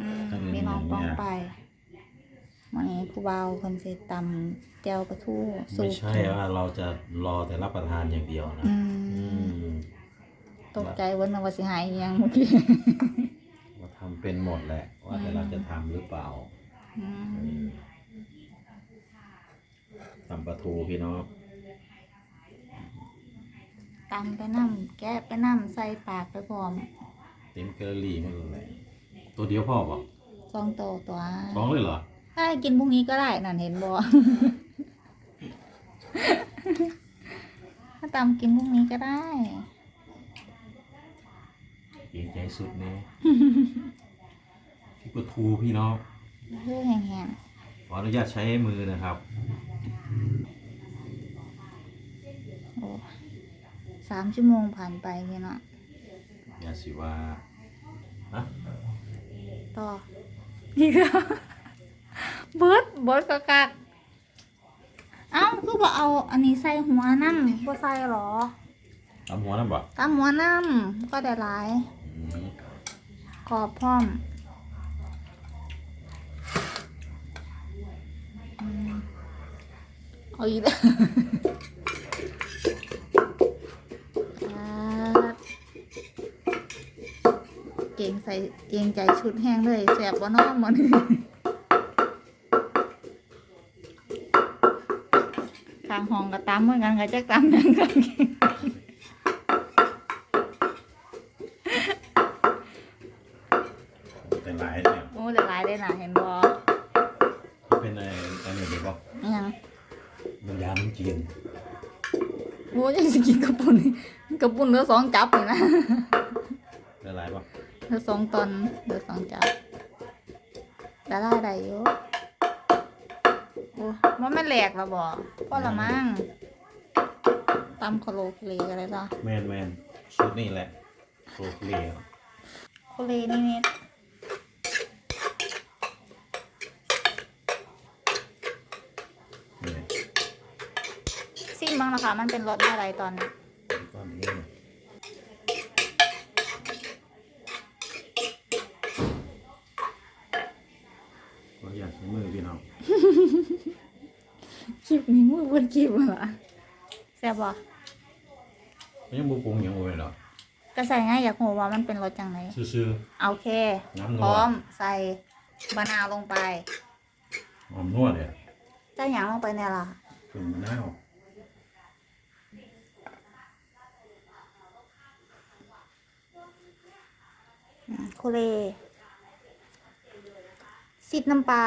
อืมก็คือพี่น้องอย่างเงี้ยป้องไปวันนี้ผู้เบาคนสิตำแจวปลาทูสุไม่กใช่ว่าเราจะรอแต่รับประทานอย่างเดียวนะอือืมมตกใจวันนว่าสิหายอีหยังเมื่อกี้เราทำเป็นหมดแหละ ว่าแต่เราจะทำหรือเปล่าอืมอืมทำปลาทูพี่น้องตำไปน้ำแกะไปน้ำใส่ปากไปพร้อมเต็มแคลอรี่หมดเลย ตัวเดียวพ่อบอกซองโตตัวท้องเลยเหรอถ้ากินพรุ่งนี้ก็ได้นั่นเห็นบ่ถ้าตำกินพรุ่งนี้ก็ได้ เกรงใจสุดนี่ที่ปลาทูพี่น้องเพื่อแห้งขออนุญาตใช้มือนะครับ ๆโอ้สามชั่วโมงผ่านไปพี่เนาะอย่าสิว่าฮะ ต่ออีกแล้วเบิดเบิดกะกักเอ้าคือบ่เอาอันนี้ใส่หัวน้ำบ่ใส่หรอทำหัวน้ำบ่ตามหัวน้ำก็ได้หลายอืมขอบพร้อมอืมเอาอีกแล้ว ครับเก่ งใส่เก่งใจชุดแห้งเลยแสบว่าน้องมันข้างห้องก็ตามเหมือนกันก็จะตามนั่นกันแต่หลายเนี่ยโอ้เดี๋ยวหลายได้หนาเห็นบอเป็นอะไรอะไรเดี๋ยวบอกยังมันยามันจีนโอ้ยังสกินกระปุ่นกระปุ่นเหลือสองจับเลยนะแต่หลายป่ะ เหลือสองตอนเหลือสองจับได้ได้ได้อยู่โอ้มันไม่แหลกแล้วบ่พ่อละมั่งตำโคโลเคเลอะไรต่อแมนแมนชุดนี่แหละโซเลียโคเลนี่นิดนี่ซิมบ้างนะคะมันเป็นรสอะไรตอนนี้ ก้อนนี้ ก็อยากใช้มือพี่น้องคลิปนี้มือบนคลิปเหรอแซ่บบ่ไม่ยังบูปรุงหยังไว้หรอกก็ใส่ง่ายอยากรู้ว่ามันเป็นรสจังไหนซื่อ โอเค น้ำนัว พร้อมใส่มะนาวลงไปๆหอมนวดเลยเจ้าหยางลงไปเนี่ยล่ะถึงมะนาวอืมโคเล ซิดน้ำปลา